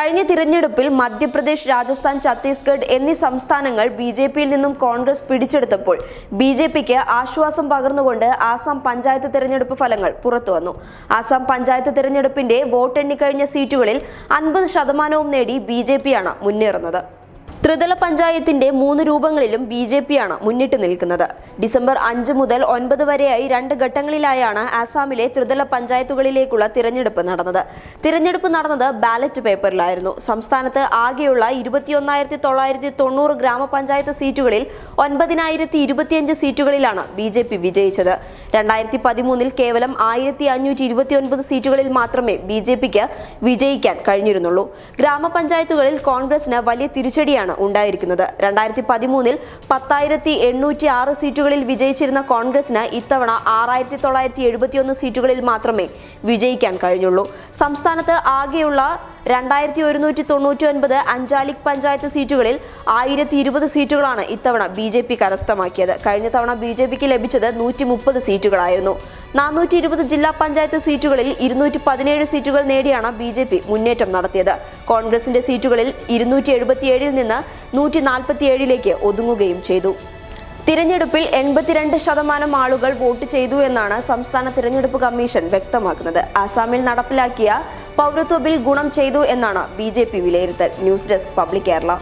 കഴിഞ്ഞ തിരഞ്ഞെടുപ്പിൽ മധ്യപ്രദേശ് രാജസ്ഥാൻ ഛത്തീസ്ഗഡ് എന്നീ സംസ്ഥാനങ്ങൾ ബി ജെ പിയിൽ നിന്നും കോൺഗ്രസ് പിടിച്ചെടുത്തപ്പോൾ ബി ജെ പിക്ക് ആശ്വാസം പകർന്നുകൊണ്ട് ആസാം പഞ്ചായത്ത് തിരഞ്ഞെടുപ്പ് ഫലങ്ങൾ പുറത്തുവന്നു ആസാം പഞ്ചായത്ത് തിരഞ്ഞെടുപ്പിന്റെ വോട്ടെണ്ണിക്കഴിഞ്ഞ സീറ്റുകളിൽ അൻപത് ശതമാനവും നേടി ബി ജെ പിയാണ് മുന്നേറുന്നത്. ത്രിതല പഞ്ചായത്തിന്റെ മൂന്ന് രൂപങ്ങളിലും ബി ജെ പിയാണ് മുന്നിട്ട് നിൽക്കുന്നത്. ഡിസംബർ അഞ്ച് മുതൽ ഒൻപത് വരെയായി രണ്ട് ഘട്ടങ്ങളിലായാണ് ആസാമിലെ ത്രിതല പഞ്ചായത്തുകളിലേക്കുള്ള തിരഞ്ഞെടുപ്പ് നടന്നത്. തിരഞ്ഞെടുപ്പ് നടന്നത് ബാലറ്റ് പേപ്പറിലായിരുന്നു. സംസ്ഥാനത്ത് ആകെയുള്ള ഇരുപത്തിയൊന്നായിരത്തി തൊള്ളായിരത്തി തൊണ്ണൂറ് ഗ്രാമപഞ്ചായത്ത് സീറ്റുകളിൽ ഒൻപതിനായിരത്തി ഇരുപത്തിയഞ്ച് സീറ്റുകളിലാണ് ബി ജെ പി വിജയിച്ചത്. രണ്ടായിരത്തി പതിമൂന്നിൽ കേവലം ആയിരത്തി അഞ്ഞൂറ്റി ഇരുപത്തിയൊൻപത് സീറ്റുകളിൽ മാത്രമേ ബി ജെ പിക്ക് വിജയിക്കാൻ കഴിഞ്ഞിരുന്നുള്ളൂ. ഗ്രാമപഞ്ചായത്തുകളിൽ കോൺഗ്രസിന് വലിയ തിരിച്ചടിയാണ് ഉണ്ടായിരിക്കുന്നത്. രണ്ടായിരത്തി പതിമൂന്നിൽ പത്തായിരത്തി എണ്ണൂറ്റി ആറ് സീറ്റുകളിൽ വിജയിച്ചിരുന്ന കോൺഗ്രസിന് ഇത്തവണ ആറായിരത്തി തൊള്ളായിരത്തി എഴുപത്തിയൊന്ന് സീറ്റുകളിൽ മാത്രമേ വിജയിക്കാൻ കഴിഞ്ഞുള്ളൂ. സംസ്ഥാനത്ത് ആകെയുള്ള രണ്ടായിരത്തി ഒരുന്നൂറ്റി തൊണ്ണൂറ്റി ഒൻപത് അഞ്ചാലിക് പഞ്ചായത്ത് സീറ്റുകളിൽ ആയിരത്തി ഇരുപത് സീറ്റുകളാണ് ഇത്തവണ ബി ജെ പി കരസ്ഥമാക്കിയത്. കഴിഞ്ഞ തവണ ബി ജെ പിക്ക് ലഭിച്ചത് നൂറ്റി മുപ്പത് സീറ്റുകളായിരുന്നു. നാനൂറ്റി ഇരുപത് ജില്ലാ പഞ്ചായത്ത് സീറ്റുകളിൽ ഇരുന്നൂറ്റി പതിനേഴ് സീറ്റുകൾ നേടിയാണ് ബി ജെ പി മുന്നേറ്റം നടത്തിയത്. കോൺഗ്രസിന്റെ സീറ്റുകളിൽ ഇരുന്നൂറ്റി എഴുപത്തിയേഴിൽ നിന്ന് നൂറ്റി നാൽപ്പത്തിയേഴിലേക്ക് ഒതുങ്ങുകയും ചെയ്തു. തിരഞ്ഞെടുപ്പിൽ എൺപത്തിരണ്ട് ശതമാനം ആളുകൾ വോട്ട് ചെയ്തു എന്നാണ് സംസ്ഥാന തിരഞ്ഞെടുപ്പ് കമ്മീഷൻ വ്യക്തമാക്കുന്നത്. ആസാമിൽ നടപ്പിലാക്കിയ പൗരത്വ ബിൽ ഗുണം ചെയ്തു എന്നാണ് ബി ജെ പി വിലയിരുത്തൽ. News desk public Kerala.